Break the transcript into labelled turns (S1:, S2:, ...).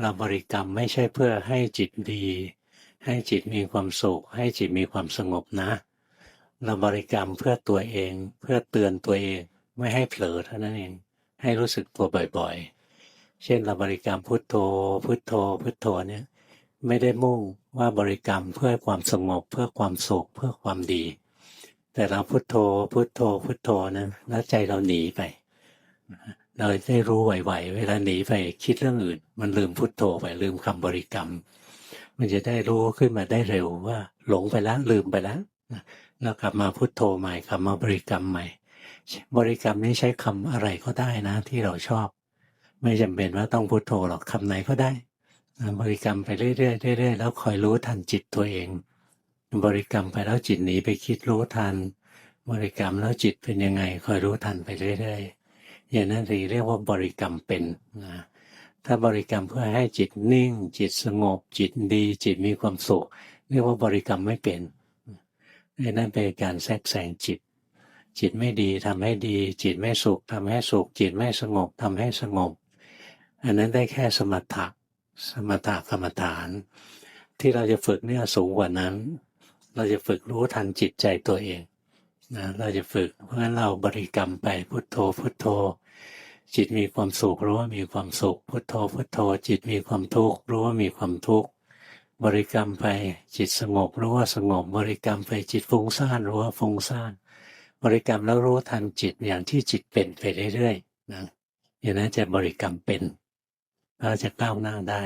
S1: เราบริกรรมไม่ใช่เพื่อให้จิตดี ให้จิตมีความสุข ให้จิตมีความสงบนะ เราบริกรรมเพื่อตัวเอง เพื่อเตือนตัวเอง ไม่ให้เผลอเท่านั้นเอง ให้รู้สึกตัวบ่อยๆ เช่นเราบริกรรมพุทโธ พุทโธ พุทโธเนี่ยไม่ได้มุ่งว่าบริกรรมเพื่อความสงบ เพื่อความสุข เพื่อความดี แต่เราพุทโธ พุทโธ พุทโธนะแล้วใจเราหนีไป เราได้รู้ไหวๆเวลาหนีไปคิดเรื่องอื่น มันลืมพุทโธไปลืมคำบริกรรม มันจะได้รู้ขึ้นมาได้เร็วว่า หลงไปแล้วลืมไปแล้วแล้วกลับมาพุทโธใหม่กลับมาบริกรรมใหม่ บริกรรมนี้ใช้คำอะไรก็ได้นะ ที่เราชอบ ไม่จำเป็นว่าต้องพุทโธหรอกคำไหนก็ได้บริกรรมไปเรื่อยๆเรื่อยๆแล้วคอยรู้ทันจิตตัวเอง บริกรรมไปแล้วจิตหนีไปคิดรู้ทัน บริกรรมแล้วจิตเป็นยังไงคอยรู้ทันไปเรื่อยๆ อย่างนั้นเรียกว่าบริกรรมเป็นนะถ้าบริกรรมเพื่อให้จิตนิ่ง จิตสงบ จิตดี จิตมีความสุข เรียกว่าบริกรรมไม่เป็นนั่นเป็นการแทรกแซงจิต จิตไม่ดีทำให้ดี จิตไม่สุขทำให้สุข จิตไม่สงบทำให้สงบ อันนั้นได้แค่สมถะสมถะกรรมฐาน ที่เราจะฝึกเนี่ยสูงกว่านั้น เราจะฝึกรู้ทันจิตใจตัวเอง นะเราจะฝึกเพราะฉะนั้นเราบริกรรมไปพุทโธพุทโธ จิตมีความสุขรู้ว่ามีความสุข พุทโธพุทโธ จิตมีความทุกข์รู้ว่ามีความทุกข์บริกรรมไปจิตสงบรู้ว่าสงบบริกรรมไปจิตฟุ้งซ่านรู้ว่าฟุ้งซ่านบริกรรมแล้วรู้ทันจิตอย่างที่จิตเป็นไปเรื่อยๆนะอย่างนั้นจะบริกรรมเป็นเราจะก้าวหน้าได้